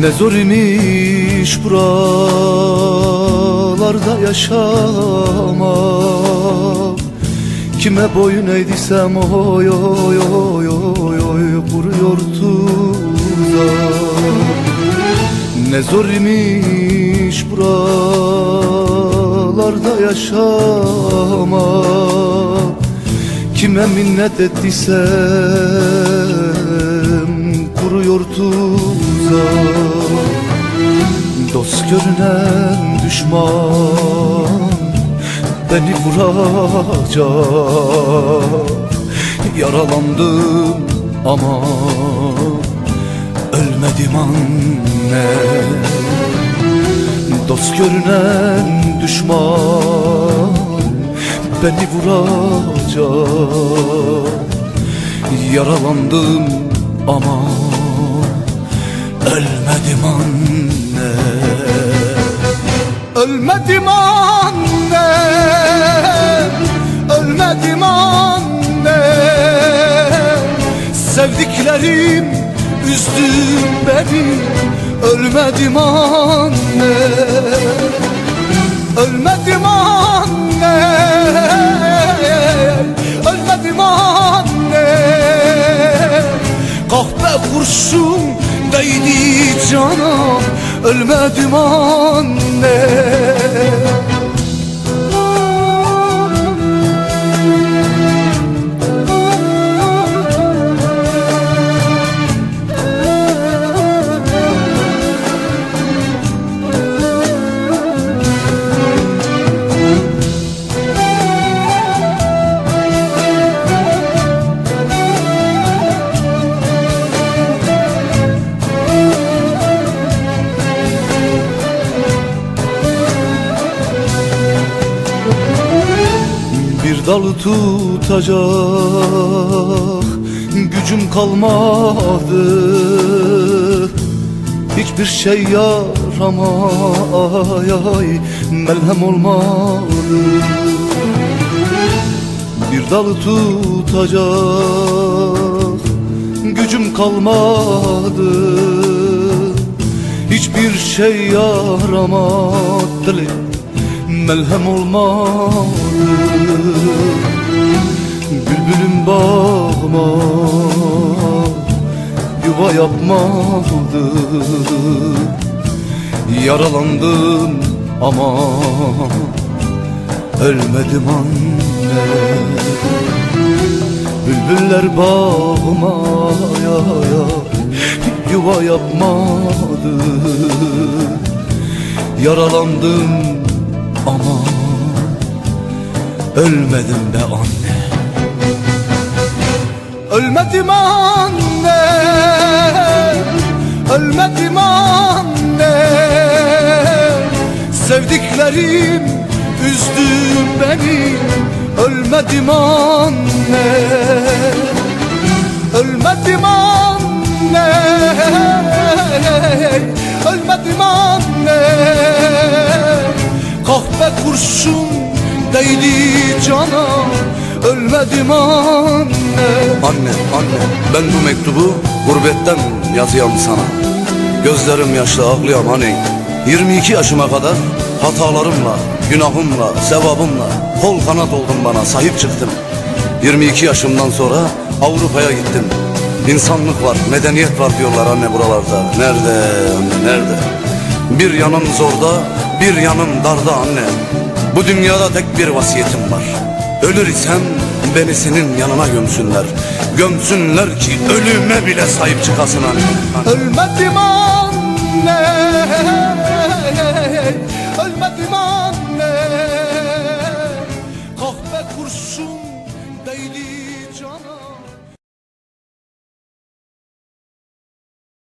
Ne zor imiş buralarda yaşamak Kime boyun eğdiysem oy oy oy oy oy kuruyor tuzak Ne zor imiş buralarda yaşamak Kime minnet ettiysem kuruyor tuzak Dost görünen düşman beni vuracak. Yaralandım ama ölmedim anne. Dost görünen düşman beni vuracak. Yaralandım ama ölmedim anne. Ölmedim anne. Ölmedim anne. Sevdiklerim üzdü beni. Ölmedim anne. Ölmedim anne cana Ölmedim anne dalı tutacak gücüm kalmadı. Hiçbir şey yaramay melhem olmadı. Bir dalı tutacak gücüm kalmadı. Hiçbir şey yaramadı melhem olmadı Bülbülüm bağıma yuva yapmadı. Yaralandım ama ölmedim anne. Bülbüller bağıma ya ya yuva yapmadı. Yaralandım ölmedim be anne. Ölmedim anne. Ölmedim anne. Sevdiklerim üzdü beni. Ölmedim anne. Ölmedim anne. Ölmedim anne. Kahpe kurşun değdi cana Ölmedim anne. Anne, anne ben bu mektubu gurbetten yazıyam sana. Gözlerim yaşlı ağlayam hani. 22 yaşıma kadar hatalarımla, günahımla, sevabımla Kol kanat oldun bana, sahip çıktın 22 yaşımdan sonra Avrupa'ya gittim. İnsanlık var, medeniyet var diyorlar anne buralarda. Nerede anne, nerede? Bir yanım zorda, bir yanım darda anne Bu dünyada tek bir vasiyetim var. Ölür isem beni senin yanına gömsünler. Gömsünler ki ölüme bile sahip çıkasın anne Ölmedim anne. Ölmedim anne